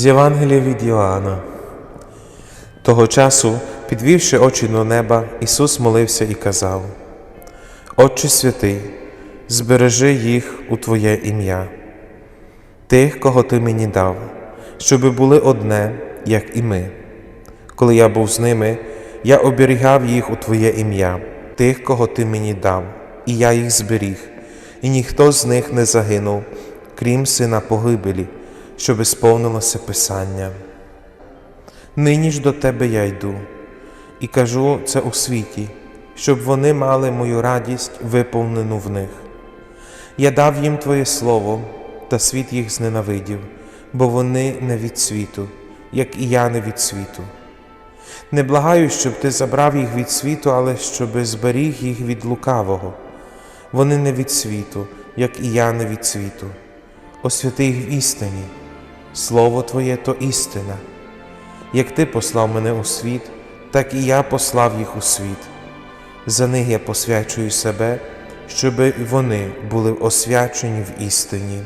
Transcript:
З Євангелія від Йоанна. Того часу, підвівши очі до неба, Ісус молився і казав: Отче святий, збережи їх у Твоє ім'я, тих, кого Ти мені дав, щоби були одне, як і ми. Коли я був з ними, я оберігав їх у Твоє ім'я, тих, кого Ти мені дав, і я їх зберіг, і ніхто з них не загинув, крім сина погибелі, щоби сповнилося Писання. Нині ж до Тебе я йду, і кажу це у світі, щоб вони мали мою радість виповнену в них. Я дав їм Твоє Слово, та світ їх зненавидів, бо вони не від світу, як і я не від світу. Не благаю, щоб ти забрав їх від світу, але щоби зберіг їх від лукавого. Вони не від світу, як і я не від світу. Освяти їх в істині. Слово Твоє то істина. Як Ти послав мене у світ, так і я послав їх у світ. За них я посвячую себе, щоби вони були освячені в істині.